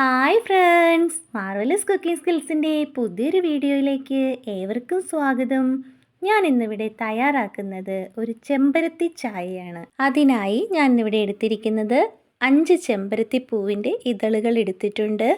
Hi friends marvellous cooking സ്കിൽസിന്റെ പുതിയൊരു വീഡിയോയിലേക്ക് ഏവർക്കും സ്വാഗതം. ഞാൻ ഇന്നിവിടെ തയ്യാറാക്കുന്നത് ഒരു ചെമ്പരത്തി ചായയാണ്. അതിനായി ഞാൻ ഇന്നിവിടെ എടുത്തിരിക്കുന്നത് അഞ്ച് ചെമ്പരത്തി പൂവിന്റെ ഇതളുകൾ എടുത്തിട്ടുണ്ട്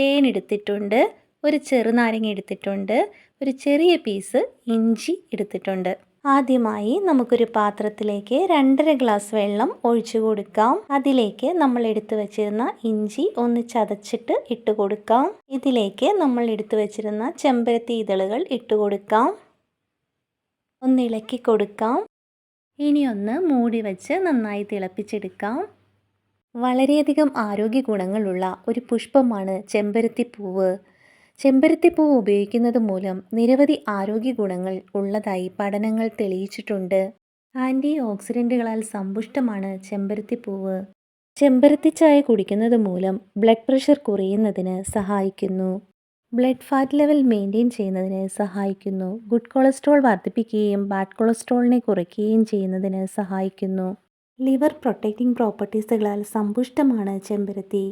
തേൻ എടുത്തിട്ടുണ്ട് ഒരു ചെറുനാരങ്ങ എടുത്തിട്ടുണ്ട് ഒരു ചെറിയ പീസ് ഇഞ്ചി എടുത്തിട്ടുണ്ട്. ആദ്യമായി നമുക്കൊരു പാത്രത്തിലേക്ക് രണ്ടര ഗ്ലാസ് വെള്ളം ഒഴിച്ചു കൊടുക്കാം. അതിലേക്ക് നമ്മൾ എടുത്തു വെച്ചിരുന്ന ഇഞ്ചി ഒന്ന് ചതച്ചിട്ട് ഇട്ട് കൊടുക്കാം. ഇതിലേക്ക് നമ്മൾ എടുത്തു വെച്ചിരുന്ന ചെമ്പരത്തി ഇതളുകൾ ഇട്ട് കൊടുക്കാം. ഒന്ന് ഇളക്കി കൊടുക്കാം. ഇനി ഒന്ന് മൂടി വെച്ച് നന്നായി തിളപ്പിച്ചെടുക്കാം. വളരെയധികം ആരോഗ്യ ഗുണങ്ങളുള്ള ഒരു പുഷ്പമാണ് ചെമ്പരത്തി പൂവ് ചെമ്പരത്തിപ്പൂവ് ഉപയോഗിക്കുന്നത് മൂലം നിരവധി ആരോഗ്യ ഗുണങ്ങൾ ഉള്ളതായി പഠനങ്ങൾ തെളിയിച്ചിട്ടുണ്ട്. ആന്റി ഓക്സിഡന്റുകളാൽ സമ്പുഷ്ടമാണ് ചെമ്പരത്തിപ്പൂവ്. ചെമ്പരത്തി ചായ കുടിക്കുന്നത് മൂലം ബ്ലഡ് പ്രഷർ കുറയുന്നതിന് സഹായിക്കുന്നു. ബ്ലഡ് ഫാറ്റ് ലെവൽ മെയിന്റെയിൻ ചെയ്യുന്നതിന് സഹായിക്കുന്നു. ഗുഡ് കൊളസ്ട്രോൾ വർദ്ധിപ്പിക്കുകയും ബാഡ് കൊളസ്ട്രോളിനെ കുറയ്ക്കുകയും ചെയ്യുന്നതിന് സഹായിക്കുന്നു. ലിവർ പ്രൊട്ടക്റ്റിംഗ് പ്രോപ്പർട്ടീസുകളാൽ സമ്പുഷ്ടമാണ് ചെമ്പരത്തി.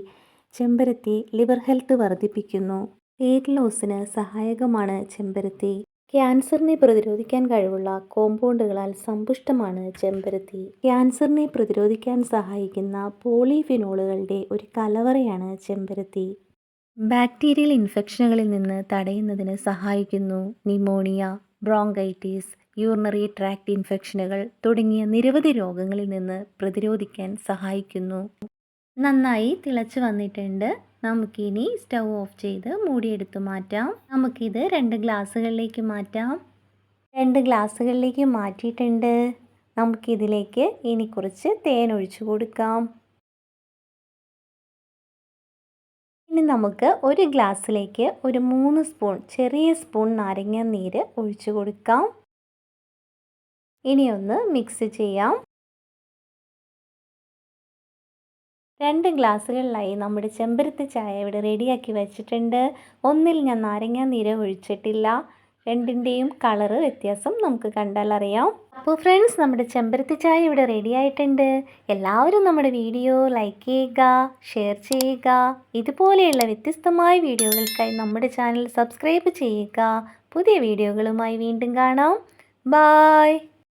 ചെമ്പരത്തി ലിവർ ഹെൽത്ത് വർദ്ധിപ്പിക്കുന്നു. വെയ്റ്റ് ലോസിന് സഹായകമാണ് ചെമ്പരത്തി. ക്യാൻസറിനെ പ്രതിരോധിക്കാൻ കഴിവുള്ള കോമ്പൗണ്ടുകളാൽ സമ്പുഷ്ടമാണ് ചെമ്പരത്തി. ക്യാൻസറിനെ പ്രതിരോധിക്കാൻ സഹായിക്കുന്ന പോളിഫിനോളുകളുടെ ഒരു കലവറയാണ് ചെമ്പരത്തി. ബാക്ടീരിയൽ ഇൻഫെക്ഷനുകളിൽ നിന്ന് തടയുന്നതിന് സഹായിക്കുന്നു നിമോണിയ ബ്രോങ്കൈറ്റിസ് യൂറിനറി ട്രാക്ട് ഇൻഫെക്ഷനുകൾ തുടങ്ങിയ നിരവധി രോഗങ്ങളിൽ നിന്ന് പ്രതിരോധിക്കാൻ സഹായിക്കുന്നു. നന്നായി തിളച്ച് വന്നിട്ടുണ്ട്. നമുക്കിനി സ്റ്റൗ ഓഫ് ചെയ്ത് മൂടിയെടുത്ത് മാറ്റാം. നമുക്കിത് രണ്ട് ഗ്ലാസ്സുകളിലേക്ക് മാറ്റാം. രണ്ട് ഗ്ലാസ്സുകളിലേക്ക് മാറ്റിയിട്ടുണ്ട്. നമുക്കിതിലേക്ക് ഇനി കുറച്ച് തേൻ ഒഴിച്ചു കൊടുക്കാം. ഇനി നമുക്ക് ഒരു ഗ്ലാസ്സിലേക്ക് ഒരു മൂന്ന് സ്പൂൺ ചെറിയ സ്പൂൺ നാരങ്ങ നീര് ഒഴിച്ചു കൊടുക്കാം. ഇനിയൊന്ന് മിക്സ് ചെയ്യാം. രണ്ട് ഗ്ലാസ്സുകളിലായി നമ്മുടെ ചെമ്പരത്തി ചായ ഇവിടെ റെഡിയാക്കി വെച്ചിട്ടുണ്ട്. ഒന്നിൽ ഞാൻ നാരങ്ങ നീര് ഒഴിച്ചിട്ടില്ല. രണ്ടിന്റെയും കളറ് വ്യത്യാസം നമുക്ക് കണ്ടാൽ അറിയാം. അപ്പോൾ ഫ്രണ്ട്സ് നമ്മുടെ ചെമ്പരത്തി ചായ ഇവിടെ റെഡി ആയിട്ടുണ്ട്. എല്ലാവരും നമ്മുടെ വീഡിയോ ലൈക്ക് ചെയ്യുക ഷെയർ ചെയ്യുക. ഇതുപോലെയുള്ള വ്യത്യസ്തമായ വീഡിയോകൾക്കായി നമ്മുടെ ചാനൽ സബ്സ്ക്രൈബ് ചെയ്യുക. പുതിയ വീഡിയോകളുമായി വീണ്ടും കാണാം. ബായ്